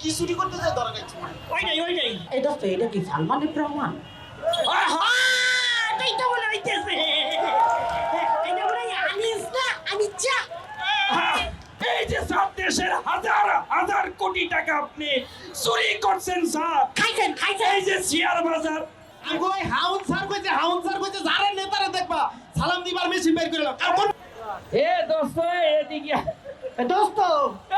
কি চুরি করতে যায় ধরা গেছে ওইটাই ওইটাই এই দোস্ত এটা কি সালমানের প্রমাণ! এটাই তো মনে হইতেছে। এটা মনে হয় আনিস না আমি এই যে সব দেশের হাজার হাজার কোটি টাকা আপনি চুরি করছেন স্যার। খাইছেন খাইছেন। এই যে শেয়ার বাজার। কই হাউন স্যার কইছে হাউন স্যার কইছে যারা নেতারা দেখবা সালাম দিবার মেশিন বের করে নাও। কারণ এ দোস্ত এদিকে এ দোস্ত।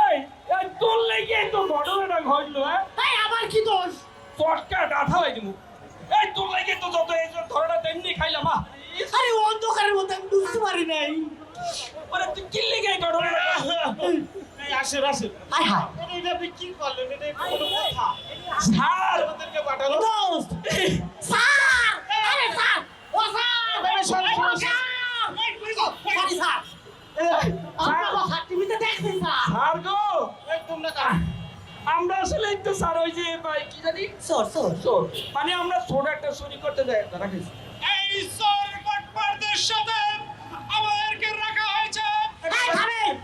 এই এই তোর লেগে তো ঘটনাটা ঘটলো হ্যাঁ? এই আমার কি দোষ? চটকা ডাঠা হয়ে দিমু এই তোর লেগে তো যত এই যে ধরনা তেমনি খাইলাম আহ। আরে অন্ধকারের মধ্যে আমি বুঝতে পারি নাই। ওরে তুই কি লেগে এই ঘটনাটা এই আসেন আসেন। হায় হায় এটা আপনি কি করলেন? এটা কোনো কথা? স্যার! আমাদেরকে পাঠালো? স্যার! স্যার ওই যে ভাই, কি জানি? সর সর চোর মানে আমরা ছোট একটা চুরি করতে যাই গেছি এই সর বাটপারদের সাথে আমাদেরকে রাখা হয়েছে। এই থামেন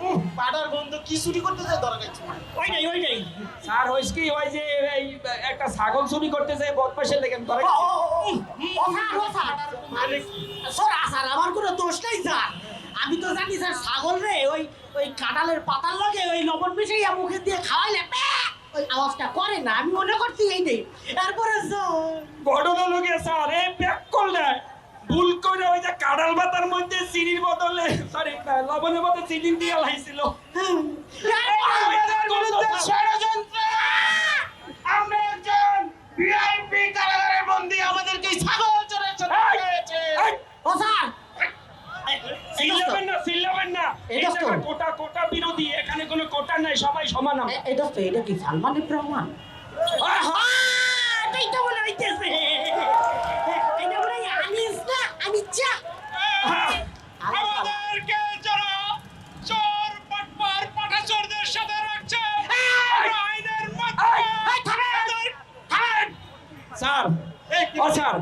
উহ, পাড়ার বন্ধু কি চুরি করতে যায় ধরা গেছে ওইটাই ওইটাই স্যার হয়েছে কি ওই যে এই একটা ছাগল চুরি করতে যায় বদমাসের লেগে ধরা ও ও, ও, ও স্যার ও স্যার। মানে কি? স্যার স্যার আমার কোনো দোষ নাই স্যার। আমি তো জানি স্যার ছাগল রে ওই ওই কাঁঠালের পাতার লগে ওই লবণ মিশাইয়া মুখে দিয়ে খাওয়াইলে ওই আওয়াজটা করে না আমি মনে করছি এই নেই তারপরে ঘটনা লোকে স্যার এই ব্যাক করলে ভুল করে ওই যে কাঁড়াল পাতার মধ্যে চিনির বদলে সরি লবণের মধ্যে চিনি দিয়ে লাইছিল আমাদের বিরুদ্ধে ষড়যন্ত্র আমরা একজন ভিআইপি কারাগারের বন্দী আমাদেরকে ছাগল সাথে এই, হয়েছে ও স্যার জায়গা কোটা কোটা বিরোধী এখানে কোনো কোটা নাই সবাই সমান এটা কি সালমানের প্রমাণ? এটাই তো মনে হইতেছে এটা মনে হয় আনিস না? এই! স্যার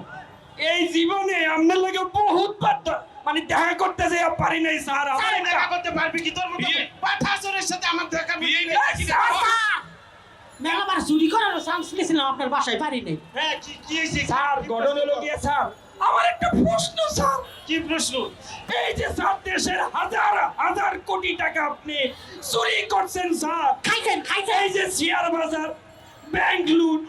জীবনে আপনার লাগে বহুত বার দ- মানে দেখা করতে যে পারি নাই স্যার আমার দেখা করতে পারবি কি? তোর মতো পাঠাচোরের সাথে আমার দেখা স্যার, মেলাবার চুরি করার চান্স নিয়েছিলাম আপনার বাসায় পারি নাই। হ্যাঁ কি কি হয়েছে? স্যার গঠন হলো গিয়ে স্যার আমার একটা প্রশ্ন স্যার। কি প্রশ্ন? এই যে স্যার দেশের হাজার হাজার কোটি টাকা আপনি চুরি করছেন স্যার। খাইছেন খাইছেন। এই যে শেয়ার বাজার ব্যাংক লুট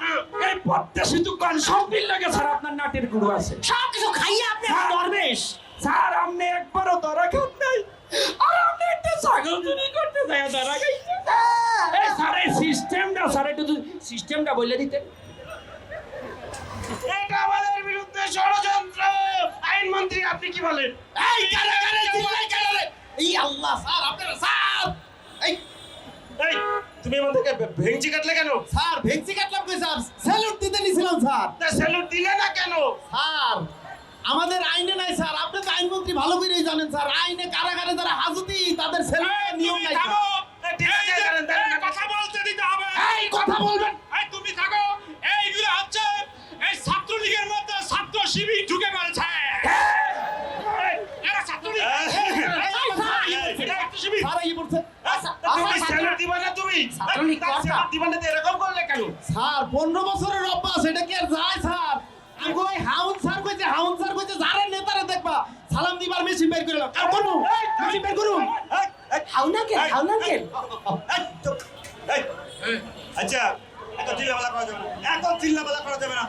এই পদ্মাসী দোকান সব মিল লাগে স্যার আপনার নাটের গুরু আছে। সব কিছু খাইয়ে আপনি দরবেশ স্যার আপনি একবারও ধরা খান নাই। আর আপনি একটা ছাগল চুরি করতে যাই ধরা খাইছেন। এই স্যার এই সিস্টেমটা স্যার একটু সিস্টেমটা বলে দিতেন। এটা আমাদের বিরুদ্ধে ষড়যন্ত্র। আইনমন্ত্রী আপনি কি বলেন? এই কারাগারে চিল্লাই কারাগারে। এই আল্লাহ স্যার আপনারা স্যার। এই। এই তুমি আমাদেরকে ভে- ভেঙচি কাটলে কেন? স্যার ভেংসি কাটলাম কই স্যার? স্যালুট দিতে নিছিলাম স্যার। তা স্যালুট দিলে না কেন? স্যার। আমাদের আইনে নাই স্যার। আপনি তো আইনমন্ত্রী ভালো করেই জানেন স্যার। আইনে কারাগারে যারা হাজতি তাদের নিয়ম নাই। কথা বলতে দিতে হবে। এই কথা বলবেন। এই তুমি থাকো। এইগুলো হচ্ছে এই ছাত্রলীগের মধ্যে ছাত্র শিবির ঢুকে পড়েছে এরা ছাত্রলীগ। ছাত্রলীগ। দিবা না তো এরকম করলে কেন? স্যার পনেরো বছরের অভ্যাস এটা কি আর সালাম দিবার মেশিন বের করে কার করব? মেশিন বের করুন এই, এই, খাও না কেন খাও না এই। আচ্ছা এত চিল্লাবেলা করা যাবে না। এত চিল্লাবেলা করা যাবে না।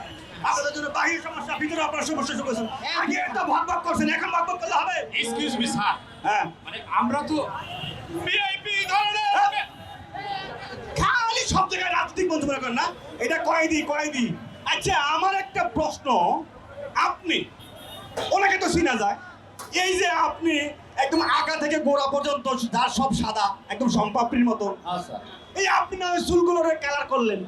আপনাদের জন্য বাহির সমস্যা ভিতরে আপনার সমস্যা শুনেছেন আগে তো ভাগ ভাগ করছেন এখন ভাগ ভাগ করলে হবে। এক্সকিউজ মি স্যার হ্যাঁ। মানে আমরা তো ভিআইপি ধরনের খালি সব জায়গায় রাজনৈতিক বন্ধু করেন না। এটা কয়েদি কয়েদি আচ্ছা আমার একটা প্রশ্ন। আপনি ওনাকে তো চিনা যায়। এই যে আপনি একদম আগা থেকে গোড়া পর্যন্ত যার সব সাদা একদম সম্পাপড়ির মতো। এই আপনি না চুলগুলোরে কালার করলেন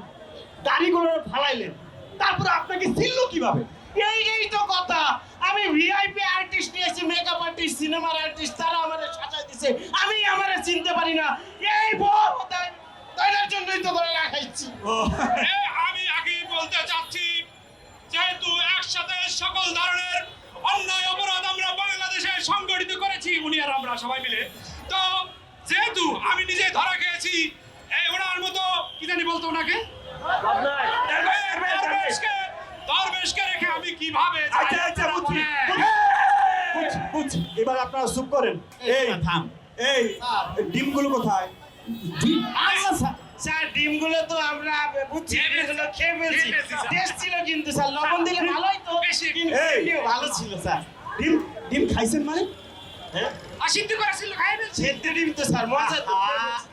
দাড়িগুলো ফালাইলেন তারপরে আপনাকে চিনলো কীভাবে? এই এই তো কথা। আমি ভিআইপি আর্টিস্ট নিয়েছি মেকআপ আর্টিস্ট সিনেমার আর্টিস্ট তারা আমাদের সাজাই দিছে। আমি আমারে চিনতে পারি না। এই বড় তাই তাইদের জন্যই তো করে রাখাইছি। আমি আগেই বলতে চাচ্ছি যেহেতু একসাথে সকল ধরনের অন্যায় উনি আর আমরা সবাই মিলে। তো যেহেতু আমি নিজে ধরা খেয়েছি এই ওনার মতো কি জানি বলতো ওনাকে? দরবেশকে দরবেশকে রেখে আমি কীভাবে আচ্ছা আচ্ছা বুঝছি। বুঝছি, বুঝছি। এবার আপনারা চুপ করেন। এই থাম। এই ডিমগুলো কোথায়? স্যার। ডিমগুলো তো আমরা বুঝছি খেয়ে খেয়ে ফেলছি খেয়ে ফেলছি, স্যার। টেস্ট ছিল কিন্তু স্যার। লবণ দিলে ভালোই তো বেশি। ভালো ছিল স্যার। ডিম ডিম খাইছেন মানে? সিদ্ধ করা ছিল খাই ফেলছি সেদ্ধ ডিম তো স্যার মজা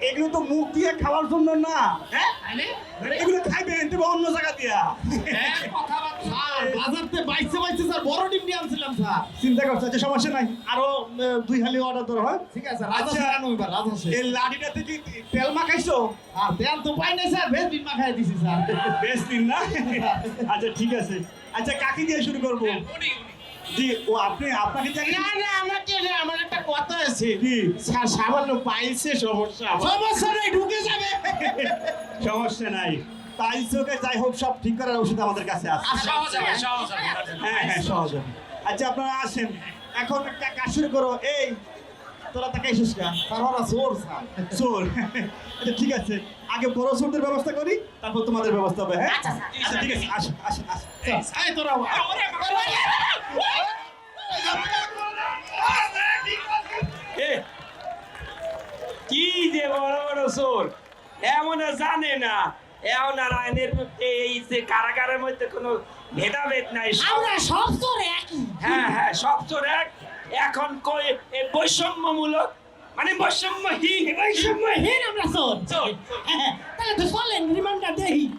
এগুলো তো মুখ দিয়ে খাওয়ার জন্য না হ্যাঁ? এগুলো অন্য জায়গা দিয়া। হ্যাঁ, কথাবার্তা। বাজারতে বাইছে বাইছে স্যার বড় ডিম নিয়ে আনছিলাম স্যার। চিন্তা করছে আচ্ছা সমস্যা নাই। আরও আহ, দুই হালি অর্ডার ধরো হ্যাঁ? ঠিক আছে আচ্ছা। রাজা এবার রাজা এই লাডিটাতে কি তেল মাখাইছো? আর তেল তো পাই নাই স্যার মাখাই দিছি স্যার। বেশ দিন না? আচ্ছা ঠিক আছে। আচ্ছা কাকি দিয়ে শুরু করব। জি ও আপনি আপনাকে না না আমাকে না, আমার একটা কথা আছে। কি স্যার সামান্য পাইছে সমস্যা সমস্যা নেই ঢুকে যাবে। সমস্যা নাই। টাইলসকে যাই হোক সব ঠিক করার ওষুধ আমাদের কাছে আছে। সহজ হবে সহজ হবে। হ্যাঁ হ্যাঁ সহজ হবে। আচ্ছা আপনারা আসেন। এখন একটা কাজ শুরু করো। এই তোরা না। চোর চোর আচ্ছা ঠিক আছে। আগে বড় চোরদের ব্যবস্থা করি তারপর তোমাদের ব্যবস্থা হবে হ্যাঁ? আচ্ছা, আচ্ছা ঠিক আছে আসেন আসেন আসেন এই তোরা জানে না। এমন আর আইনের মধ্যে এই যে কারাগারের মধ্যে কোনো ভেদাভেদ নাই সব- আমরা সব তোর একই। হ্যাঁ হ্যাঁ সব চোর এক। এখন কই এই বৈষম্যমূলক মানে বৈষম্যহীন। বৈষম্যহীন আমরা চোর। চোর। হ্যাঁ, তাহলে তো চলেন রিমান্ডার দেই।